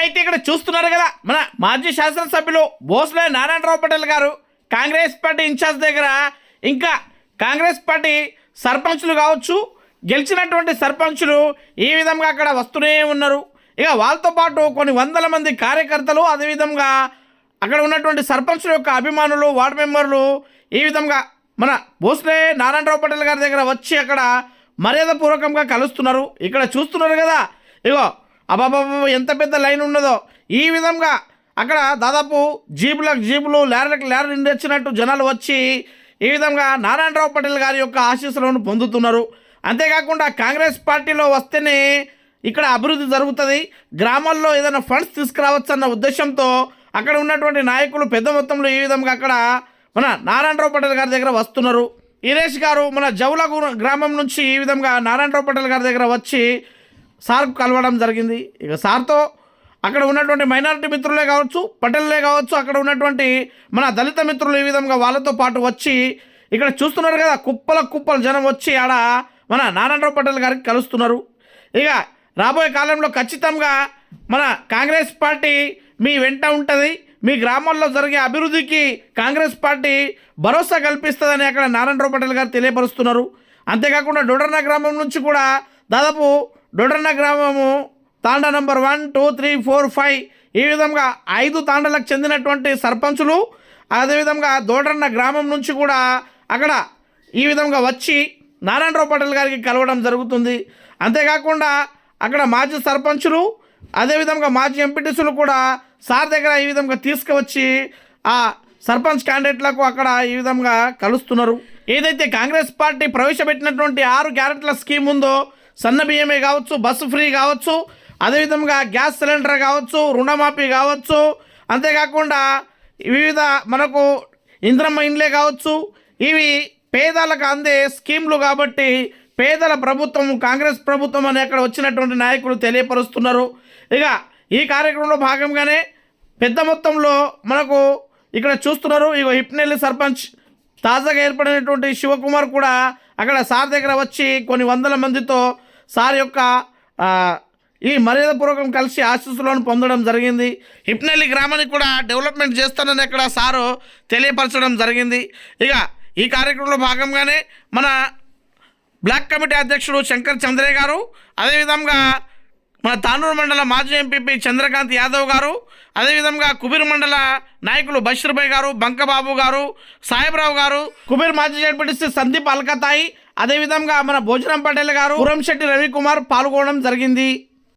అయితే ఇక్కడ చూస్తున్నారు కదా మన మాజీ శాసనసభ్యులు భోస్లే నారాయణరావు పటేల్ గారు కాంగ్రెస్ పార్టీ ఇన్ఛార్జ్ దగ్గర ఇంకా కాంగ్రెస్ పార్టీ సర్పంచులు కావచ్చు గెలిచినటువంటి సర్పంచులు ఈ విధంగా అక్కడ వస్తూనే ఉన్నారు. ఇక వాళ్ళతో పాటు కొన్ని వందల మంది కార్యకర్తలు అదేవిధంగా అక్కడ ఉన్నటువంటి సర్పంచుల యొక్క అభిమానులు వార్డు మెంబర్లు ఈ విధంగా మన భోస్లే నారాయణరావు పటేల్ గారి దగ్గర వచ్చి అక్కడ మర్యాదపూర్వకంగా కలుస్తున్నారు. ఇక్కడ చూస్తున్నారు కదా ఇగో అబాబాబా ఎంత పెద్ద లైన్ ఉన్నదో. ఈ విధంగా అక్కడ దాదాపు జీబులకు జీబులు లేరలకు లేర నిండొచ్చినట్టు జనాలు వచ్చి ఈ విధంగా నారాయణరావు పటేల్ గారి యొక్క ఆశీస్సులను పొందుతున్నారు. అంతేకాకుండా కాంగ్రెస్ పార్టీలో వస్తేనే ఇక్కడ అభివృద్ధి జరుగుతుంది. గ్రామాల్లో ఏదైనా ఫండ్స్ తీసుకురావచ్చు అన్న ఉద్దేశంతో అక్కడ ఉన్నటువంటి నాయకులు పెద్ద మొత్తంలో ఈ విధంగా అక్కడ మన నారాయణరావు పటేల్ గారి దగ్గర వస్తున్నారు. ఈరేష్ గారు మన జౌల గ్రామం నుంచి ఈ విధంగా నారాయణరావు పటేల్ గారి దగ్గర వచ్చి సార్ కలవడం జరిగింది. ఇక సార్తో అక్కడ ఉన్నటువంటి మైనారిటీ మిత్రులే కావచ్చు పటేల్లే కావచ్చు అక్కడ ఉన్నటువంటి మన దళిత మిత్రులు ఈ విధంగా వాళ్ళతో పాటు వచ్చి ఇక్కడ చూస్తున్నారు కదా కుప్పల కుప్పల జనం వచ్చి ఆడ మన నారాయణరావు పటేల్ గారికి కలుస్తున్నారు. ఇక రాబోయే కాలంలో ఖచ్చితంగా మన కాంగ్రెస్ పార్టీ మీ వెంట ఉంటుంది. మీ గ్రామాల్లో జరిగే అభివృద్ధికి కాంగ్రెస్ పార్టీ భరోసా కల్పిస్తుందని అక్కడ నారాయణరావు పటేల్ గారు తెలియపరుస్తున్నారు. అంతేకాకుండా డోడర్నా గ్రామం నుంచి కూడా దాదాపు డొడర్న గ్రామము Thanda number one two three four five. ఈ విధంగా ఐదు తాండలకు చెందినటువంటి సర్పంచులు అదేవిధంగా దోడర్న గ్రామం నుంచి కూడా అక్కడ ఈ విధంగా వచ్చి నారాయణరావు పటేల్ గారికి కలవడం జరుగుతుంది. అంతేకాకుండా అక్కడ మాజీ సర్పంచులు అదేవిధంగా మాజీ ఎంపీటీసీలు కూడా సార్ దగ్గర ఈ విధంగా తీసుకువచ్చి ఆ సర్పంచ్ క్యాండిడేట్లకు అక్కడ ఈ విధంగా కలుస్తున్నారు. ఏదైతే కాంగ్రెస్ పార్టీ ప్రవేశపెట్టినటువంటి ఆరు గ్యారెంట్ల స్కీమ్ ఉందో సన్న బియ్యమే కావచ్చు బస్సు ఫ్రీ కావచ్చు అదేవిధంగా గ్యాస్ సిలిండర్ కావచ్చు రుణమాఫీ కావచ్చు. అంతేకాకుండా వివిధ మనకు ఇంద్రమ్మ ఇండ్లే కావచ్చు. ఇవి పేదలకు అందే స్కీమ్లు కాబట్టి పేదల ప్రభుత్వం కాంగ్రెస్ ప్రభుత్వం అని అక్కడ వచ్చినటువంటి నాయకులు తెలియపరుస్తున్నారు. ఇక ఈ కార్యక్రమంలో భాగంగానే పెద్ద మొత్తంలో మనకు ఇక్కడ చూస్తున్నారు. ఇక హిప్నెల్లి సర్పంచ్ తాజాగా ఏర్పడినటువంటి శివకుమార్ కూడా అక్కడ సార్ దగ్గర వచ్చి కొన్ని వందల మందితో సార్ యొక్క ఈ మర్యాదపూర్వకం కలిసి ఆశీస్సులను పొందడం జరిగింది. హిప్నెల్లి గ్రామానికి కూడా డెవలప్మెంట్ చేస్తానని అక్కడ సారు తెలియపరచడం జరిగింది. ఇక ఈ కార్యక్రమంలో భాగంగానే మన బ్లాక్ కమిటీ అధ్యక్షుడు శంకర్ చంద్రయ్య గారు అదేవిధంగా మన తానూరు మండల మాజీ ఎంపీపీ చంద్రకాంత్ యాదవ్ గారు అదేవిధంగా కుబీర్ మండల నాయకులు బషీర్భాయ్ గారు బంకబాబు గారు సాహెబ్రావు గారు కుబీర్ మాజీ జడ్పీటీసీ సందీప్ అల్కతాయి అదేవిధంగా మన భోజనం పటేల్ గారు పురంశెట్టి రవికుమార్ పాల్గొనడం జరిగింది.